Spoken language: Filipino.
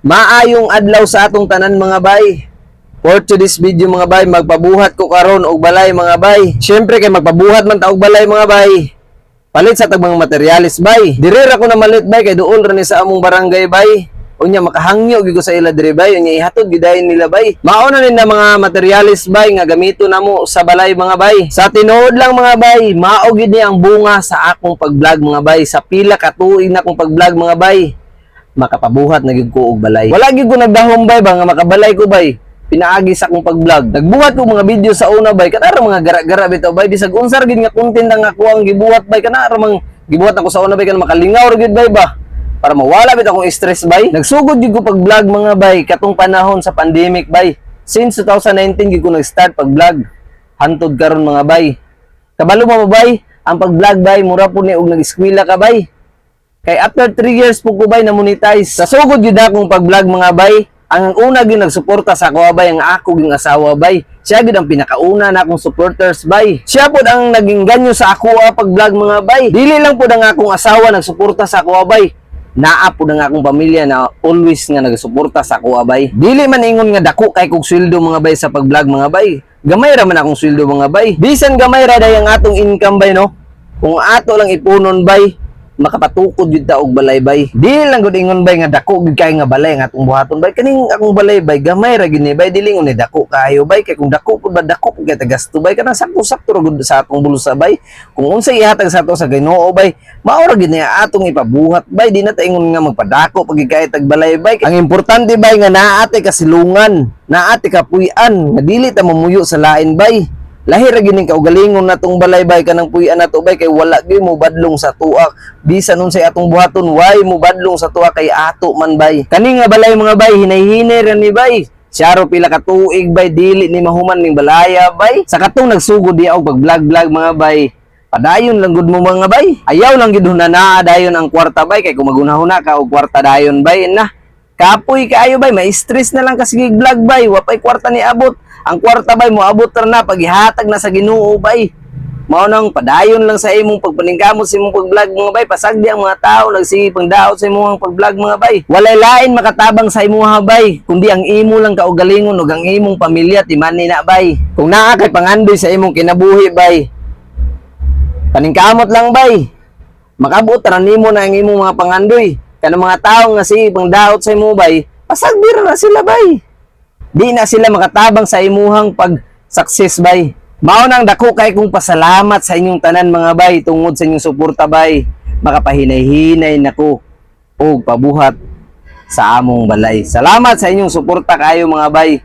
Maayong adlaw sa atong tanan mga bay. For today's video mga bay, magpabuhat ko karon og balay mga bay. Syempre kay magpabuhat man ta og balay mga bay. Palit sa tag mga materialis bay. Dirira ko na malit bay kay duol ra ni sa among barangay bay. Unya makahangyo gyud ko sa ila diri bay, unya ihatod gidayon nila bay. Ni na mga materialis bay nga gamito namo sa balay mga bay. Sa tinuod lang mga bay, mao gid ni ang bunga sa akong pag-vlog mga bay. Sa pila ka tuig na akong pag-vlog mga bay makapabuhat na ko og balay. Wala gyud ko nagdahom bay ba nga makabalay ko bay. Pinaagi sa akong pag-vlog. Nagbuhat ko mga video sa una bay kanara mga gara-gara bitaw bay bisag unsar gid nga content ang ako ang gibuhat bay kanara mang gibuhat ako sa una bay kana makalingaw gyud bay ba. Para mawala bitaw akong stress bay. Nagsugod gyud ko pag-vlog mga bay katong panahon sa pandemic bay. Since 2019 gyud ko nag-start pag-vlog. Hantod karon mga bay. Kabalo mo ba bay? Ang pag-vlog bay mura po ni og nag-eskwela ka bay. Kay after 3 years po ko bay na monetize. Sa sugod gyud akong pag-vlog mga bay, ang una gyud nagsuporta sa ako bay ang ako gyud asawa bay. Siya gyud ang pinakauna na akong supporters bay. Siya pod ang naging ganyo sa ako ah, pag-vlog mga bay. Dili lang pod ang akong asawa nagsuporta sa ako bay. Naa po ang akong pamilya na always nga nagsuporta sa ako bay. Dili man ingon nga dako kay kog sweldo mga bay sa pag-vlog mga bay. Gamay ra man akong sweldo mga bay. Bisan gamay ra day ang atong income bay no. Kung ato lang ipunon bay, makapatukod yun ta og balay bay. Dili lang gud ingon bay nga dako gid kay nga balay nga atong buhaton bay. Kaning akong balay bay gamay ra gid ni bay dili ni dako kayo bay kay kung dako pud ba dako kay tagasto bay kanang sakto-sakto ra gud sa atong bulsa bay. Kung unsay ihatag sa ato sa Ginoo bay, mao ra gid atong ipabuhat bay di na ta ingon nga magpadako pag kay tag balay bay. Ang importante bay nga naate kasilungan, naate kapuy-an, nga dili ta mamuyo sa lain bay. Lahi ra gining kaugalingon natong balay bay kanang puy-an nato bay kay wala gyud mo badlong sa tuwa. Bisan unsay atong buhaton, why mo badlong sa tuwa kay ato man bay. Kani nga balay mga bay hinay-hinay ra ni bay. Siyaro pila ka tuig bay dili ni mahuman ning balaya bay. Sa katong nagsugod di og pag-vlog-vlog mga bay. Padayon lang gud mo mga bay. Ayaw lang gid na naa dayon ang kwarta bay kay kung magunahuna ka og kwarta dayon bay na. Kapoy kaayo bay, may stress na lang kasi vlog bay, wapay kwarta ni abot. Ang kwarta bay mo abot ra na paghihatag na sa Ginoo bay. Mao nang padayon lang sa imong pagpaningkamot sa imong pag-vlog mga bay, pasagdi ang mga tao nagsige pangdaot sa imong pag-vlog mga bay. Walay lain makatabang sa imong bay, kundi ang imo lang kaugalingon ug ang imong pamilya timani na bay. Kung naa kay pangandoy sa imong kinabuhi bay, paningkamot lang bay. Makabot ra nimo na ang imong mga pangandoy. Kanang mga tao nga si pangdaot sa imo bay, pasagdi ra sila bay. Di na sila makatabang sa imuhang pag-success bay. Mao nang dako kay kong pasalamat sa inyong tanan mga bay tungod sa inyong suporta bay. Makapahinay-hinay nako og pabuhat sa among balay. Salamat sa inyong suporta kayo mga bay.